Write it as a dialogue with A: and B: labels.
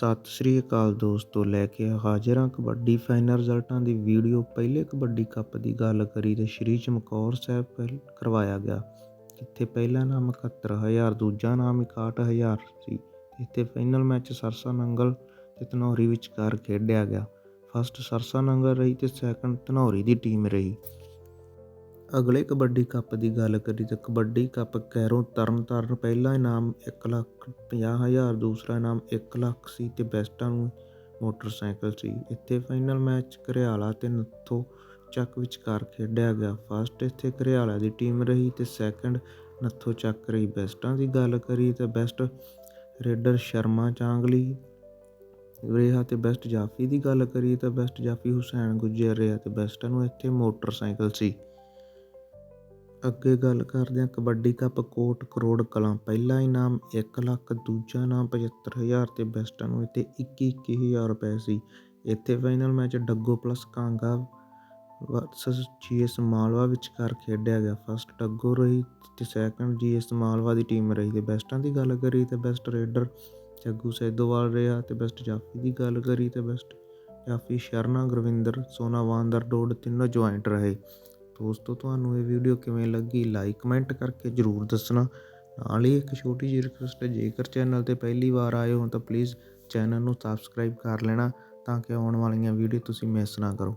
A: ਸਤਿ ਸ੍ਰੀ ਅਕਾਲ ਦੋਸਤੋ, ਲੈ ਕੇ ਹਾਜ਼ਰਾਂ ਕਬੱਡੀ ਫਾਈਨਲ ਰਿਜ਼ਲਟਾਂ ਦੀ ਵੀਡੀਓ। ਪਹਿਲੇ ਕਬੱਡੀ ਕੱਪ ਦੀ ਗੱਲ ਕਰੀ ਤੇ ਸ਼੍ਰੀ ਚਮਕੌਰ ਸਾਹਿਬ ਪਹਿਲ ਕਰਵਾਇਆ ਗਿਆ। ਜਿੱਥੇ ਪਹਿਲਾ ਨਾਮ 71000 ਦੂਜਾ ਨਾਮ 61000 ਸੀ। ਇੱਥੇ ਫਾਈਨਲ ਮੈਚ ਸਰਸਾ ਨੰਗਲ ਤੇ ਧਨੌਰੀ ਵਿਚਕਾਰ ਖੇਡਿਆ ਗਿਆ। ਫਸਟ ਸਰਸਾ ਨੰਗਲ ਰਹੀ ਤੇ ਸੈਕੰਡ ਧਨੌਰੀ ਦੀ ਟੀਮ ਰਹੀ। ਅਗਲੇ ਕਬੱਡੀ ਕੱਪ ਦੀ ਗੱਲ ਕਰੀ ਤਾਂ ਕਬੱਡੀ ਕੱਪ ਕੈਰੋਂ ਤਰਨ ਤਾਰਨ ਪਹਿਲਾ ਇਨਾਮ ਇੱਕ ਲੱਖ ਪੰਜਾਹ ਹਜ਼ਾਰ, ਦੂਸਰਾ ਇਨਾਮ ਇੱਕ ਲੱਖ ਸੀ ਤੇ ਬੈਸਟਾਂ ਨੂੰ ਮੋਟਰਸਾਈਕਲ ਸੀ। ਇੱਥੇ ਫਾਈਨਲ ਮੈਚ ਘਰਿਆਲਾ ਤੇ ਨੱਥੋ ਚੱਕ ਵਿਚਕਾਰ ਖੇਡਿਆ ਗਿਆ। ਫਸਟ ਇੱਥੇ ਘਰਿਆਲਾ ਦੀ ਟੀਮ ਰਹੀ ਤੇ ਸੈਕੰਡ ਨੱਥੋ ਚੱਕ ਰਹੀ। ਬੈਸਟਾਂ ਦੀ ਗੱਲ ਕਰੀ ਤਾਂ ਬੈਸਟ ਰੇਡਰ ਸ਼ਰਮਾ ਚਾਂਗਲੀ ਰਿਹਾ ਤੇ ਬੈਸਟ ਜਾਫੀ ਦੀ ਗੱਲ ਕਰੀ ਤਾਂ ਬੈਸਟ ਜਾਫੀ ਹੁਸੈਨ ਗੁੱਜਰ ਰਿਹਾ ਤੇ ਬੈਸਟਾਂ ਨੂੰ ਇੱਥੇ ਮੋਟਰਸਾਈਕਲ ਸੀ। ਅੱਗੇ ਗੱਲ ਕਰਦੇ ਹਾਂ ਕਬੱਡੀ ਕੱਪ ਕੋਟ ਕਰੋੜ ਕਲਾਂ। ਪਹਿਲਾ ਇਨਾਮ 1 ਲੱਖ, ਦੂਜਾ ਇਨਾਮ 75000 ਤੇ ਬੈਸਟਾਂ ਨੂੰ ਇੱਥੇ 21 21000 ਰੁਪਏ ਸੀ। ਇੱਥੇ final match Daggo plus Kanga versus GS Malwa ਵਿਚਕਾਰ ਖੇਡਿਆ ਗਿਆ। ਫਸਟ ਡੱਗੋ ਰਹੀ ਤੇ ਸੈਕੰਡ ਜੀਐਸ ਮਾਲਵਾ ਦੀ ਟੀਮ ਰਹੀ ਤੇ ਬੈਸਟਾਂ ਦੀ ਗੱਲ ਕਰੀ ਤੇ ਬੈਸਟ ਰੇਡਰ ਜੱਗੂ ਸੈਦੋਵਾਲ ਰਿਹਾ ਤੇ ਬੈਸਟ ਜਾਫੀ ਦੀ ਗੱਲ ਕਰੀ ਤੇ ਬੈਸਟ ਜਾਫੀ ਸ਼ਰਨਾ ਗੁਰਵਿੰਦਰ ਸੋਨਾਵਾਨ ਡੋਡ ਤਿੰਨੋਂ ਜੁਆਇੰਟ ਰਹੇ। ਦੋਸਤੋ, ਤੁਹਾਨੂੰ ਇਹ ਵੀਡੀਓ ਕਿਵੇਂ ਲੱਗੀ? ਲਾਈਕ ਕਮੈਂਟ ਕਰਕੇ ਜਰੂਰ ਦੱਸਣਾ। ਨਾਲ ਹੀ ਇੱਕ ਛੋਟੀ ਜਿਹੀ ਰਿਕਵੈਸਟ ਹੈ, ਜੇਕਰ ਚੈਨਲ ਤੇ ਪਹਿਲੀ ਵਾਰ ਆਏ ਹੋ ਤਾਂ ਪਲੀਜ਼ ਚੈਨਲ ਨੂੰ ਸਬਸਕ੍ਰਾਈਬ ਕਰ ਲੈਣਾ ਤਾਂ ਕਿ ਆਉਣ ਵਾਲੀਆਂ ਵੀਡੀਓ ਤੁਸੀਂ ਮਿਸ ਨਾ ਕਰੋ।